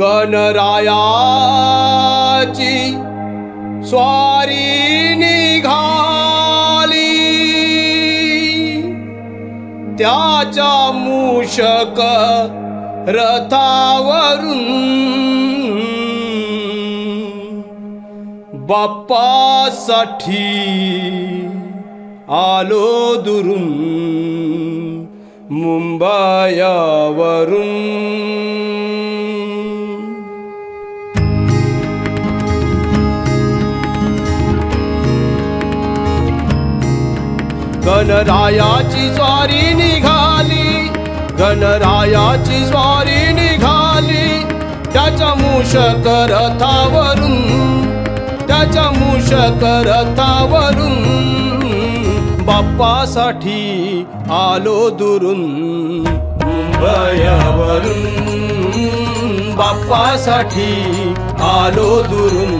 गणरायाची स्वारी निघाली. त्याच्या मूषक रथावरून बाप्पासाठी आलो दुरून मुंबयावरून. गणरायाची स्वारी निघाली. गणरायाची स्वारी निघाली. त्याच्या मूषक रथावरून त्याच्या मूषक रथावरून बाप्पासाठी आलो दुरून मुंबयावरून बाप्पासाठी आलो दुरून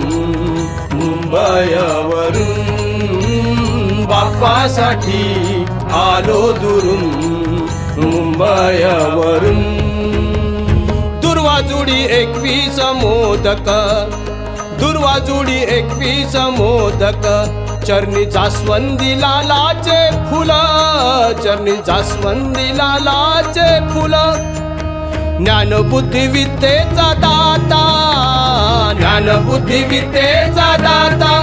मुंबयावरून रूपासाठी आलो दुरून मुंबयावरून दुर्वाजुडी एकवीस मोदक दुर्वाजुडी एकवीस मोदक. चरणी जास्वंदी लालाचे फुल चरणी जास्वंदी लालाचे फुल. ज्ञानबुद्धी विद्येचा दाता ज्ञानबुद्धी विद्येचा दाता.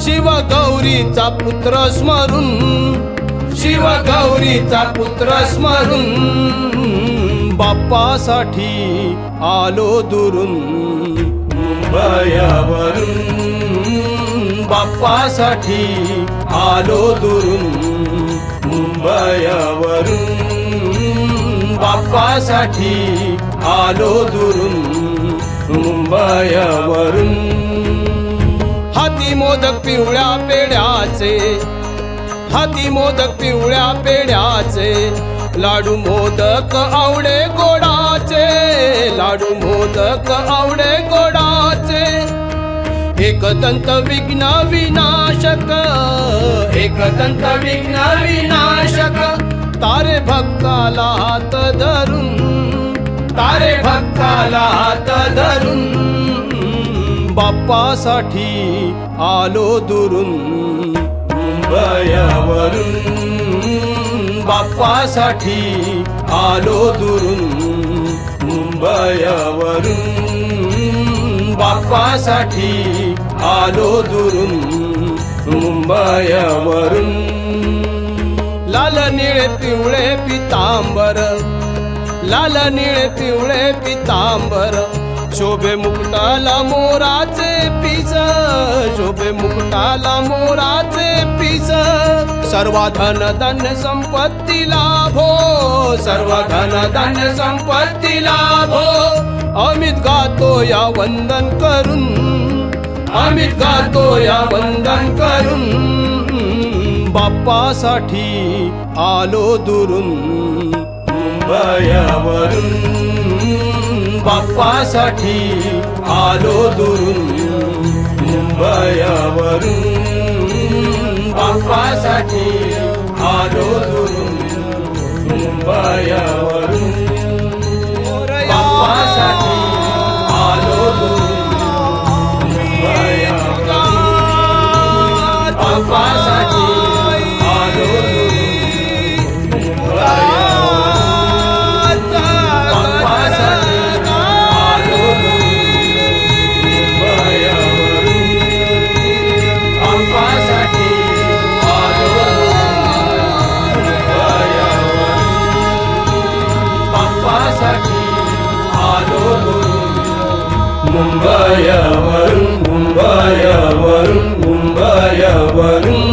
शिव गौरीचा पुत्र स्मरून शिव गौरीचा पुत्र स्मरून बाप्पासाठी आलो दुरून मुंबयावरून बाप्पासाठी आलो दुरून मुंबयावरून बाप्पासाठी आलो दुरून मुंबयावरून हाती मोदक पिवळ्या पेड्याचे हाती मोदक पिवळ्या पेड्याचे लाडू मोदक आवडे गोडाचे लाडू मोदक आवडे गोडाचे. एकदंत विघ्न विनाशक एकदंत विघ्न विनाशक. तारे भक्ताला हात धरून तारे भक्ताला हात धरून. बाप्पासाठी आलो दुरून मुंबयावरून बाप्पासाठी आलो दुरून मुंबयावरून बाप्पासाठी आलो दुरून मुंबयावरून लाल निळे पिवळे पितांबर लाल निळे पिवळे पितांबर. शोभे मुकुटाला मोराचे पिस शोभे मुकुटाला मोराचे पिस. सर्व धन धान्य संपत्ती लाभो सर्व धन संपत्ती लाभो अमित गातो या वंदन करून अमित गातो या वंदन करून बाप्पासाठी आलो दुरून मुंबयावरून. बाप्पासाठी आलो दुरून मुंबयावरून बाप्पासाठी मुंबयावरून मुंबयावरून मुंबयावरून